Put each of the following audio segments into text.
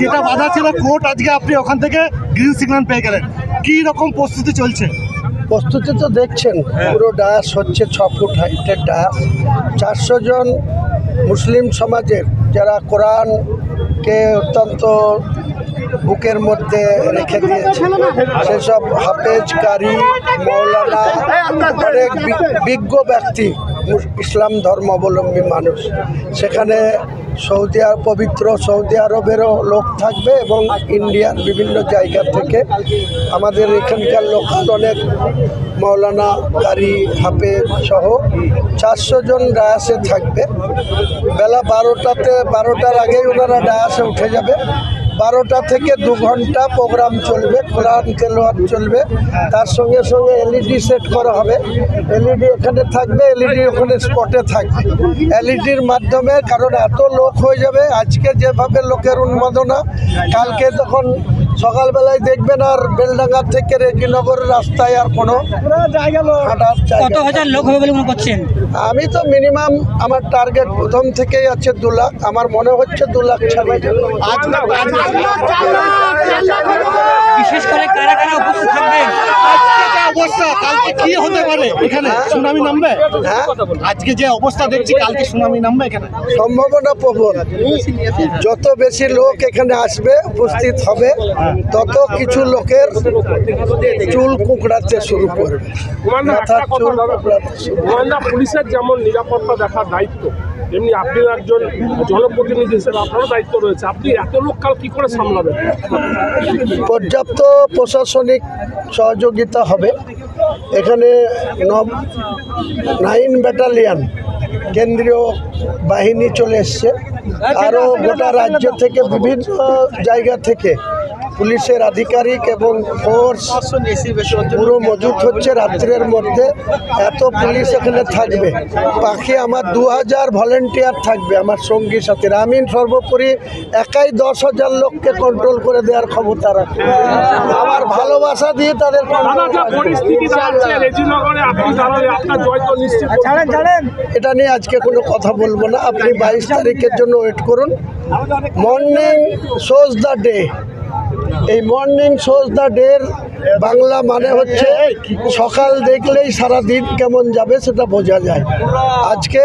যেটা বাধা ছিল কোর্ট আজকে আপনি ওখান থেকে গ্রিন সিগন্যাল পেয়ে গেলেন। কি রকম প্রস্তুতি চলছে? প্রস্তুতি তো দেখছেন পুরো ডায়াস হচ্ছে ছ ফুট হাইটের ডায়াস। চারশো জন মুসলিম সমাজের যারা কোরআনকে অত্যন্ত বুকের মধ্যে রেখে দিয়েছে সেসব হাফেজ কারি মৌলানা অনেক বিজ্ঞ ব্যক্তি ইসলাম ধর্মাবলম্বী মানুষ। সেখানে সৌদি আরব পবিত্র সৌদি আরবেরও লোক থাকবে এবং ইন্ডিয়ার বিভিন্ন জায়গা থেকে আমাদের এখানকার লোকাল অনেক মৌলানা গাড়ি হাপে সহ চারশো জন ডায়াসে থাকবে। বেলা বারোটাতে, বারোটার আগেই ওনারা ডায়াসে উঠে যাবে। বারোটা থেকে দু ঘণ্টা প্রোগ্রাম চলবে, কোরআন তেলোয়াত চলবে। তার সঙ্গে সঙ্গে এলইডি সেট করা হবে। এলইডি এখানে থাকবে, এলইডি ওখানে স্পটে থাকবে। এলইডির মাধ্যমে, কারণ এত লোক হয়ে যাবে, আজকে যেভাবে লোকের উন্মাদনা, কালকে তখন সকালবেলায় দেখবেন আর বেলডাঙ্গা থেকে রেজিনগর রাস্তায় আর কোনো কত হাজার লোক হবে বলে মনে করছেন? আমি তো মিনিমাম আমার টার্গেট প্রথম থেকেই আছে দু লাখ। আমার মনে হচ্ছে দু লাখ ছাড়িয়ে বিশেষ করে কারা কারা উপস্থিত থাকবেন? অবস্থা? কালকে কি হতে পারে এখানে? সুনামি নামবে? হ্যাঁ? আজকে যে অবস্থা দেখছি কালকে সুনামি নামবে এখানে? সম্ভাবনা প্রবল। যত বেশি লোক এখানে আসবে উপস্থিত হবে তত কিছু লোকের চুল কুকড়াতে শুরু করবে। পুলিশের যেমন নিরাপত্তা দেখার দায়িত্ব তেমনি আপনিও একজন জনপ্রতিনিধি হিসেবে আপনারও দায়িত্ব রয়েছে। আপনি এত লোক কাল কি করে সামলাবেন? পর্যাপ্ত প্রশাসনিক সহযোগিতা হবে। এখানে নব নাইন ব্যাটালিয়ান কেন্দ্রীয় বাহিনী চলে এসছে। আরও গোটা রাজ্য থেকে বিভিন্ন জায়গা থেকে পুলিশের আধিকারিক এবং ফোর্স পুরো মজুত হচ্ছে রাত্রের মধ্যে। এত পুলিশ এখানে থাকবে। পাখি আমার দু হাজার ভলেন্টিয়ার থাকবে আমার সঙ্গী সাথীরা। আমি সর্বোপরি একাই দশ হাজার লোককে কন্ট্রোল করে দেওয়ার ক্ষমতা রাখি। আমার ভালোবাসা দিয়ে তাদের দাদা control যা রাখব। পরিস্থিতি যাচ্ছে রেজিনগরে আপনি দাঁড়ালে আপনার জয় তো নিশ্চিত এটা নিয়ে আজকে কোনো কথা বলব না। আপনি বাইশ তারিখের জন্য ওয়েট করুন। মর্নিং শোজ দ্য ডে এই মর্নিং শোজ দ্য ডের বাংলা মানে হচ্ছে সকাল দেখলেই সারা দিন কেমন যাবে সেটা বোঝা যায়। আজকে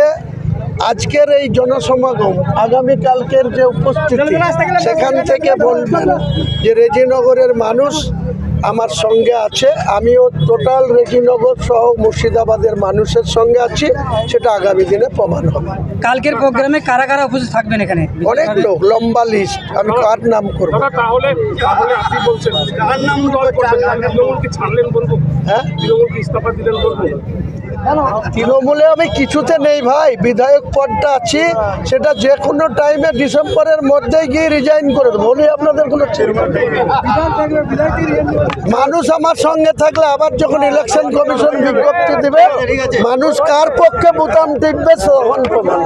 আজকের এই জনসমাগম আগামীকালকের যে উপস্থিতি সেখান থেকে বলবেন যে রেজিনগরের মানুষ আমার সঙ্গে আছে। আমিও টোটাল রেজিনগর সহ মুর্শিদাবাদের মানুষের সঙ্গে আছি। সেটা আগামী দিনে প্রমাণ হবে। কালকের প্রোগ্রামে কারা কারা উপস্থিত থাকবেন এখানে? অনেক লোক লম্বা লিস্ট আমি কার নাম করব তাহলে তাহলে আপনি বলছেন কোন দল করবেন তৃণমূল কি ছাড়লেন বলব? হ্যাঁ? তৃণমূল ইস্তফা দিলেন বলব? তৃণমূলে আমি কিছুতে নেই ভাই। বিধায়ক পদটা আছি, সেটা যে কোনো টাইমে ডিসেম্বরের মধ্যে গিয়ে রিজাইন করে দেবো। উনি আপনাদের কোনো মানুষ আমার সঙ্গে থাকলে আবার যখন ইলেকশন কমিশন বিজ্ঞপ্তি দিবে, মানুষ কার পক্ষে বোতাম টিপবে তখন প্রমাণ।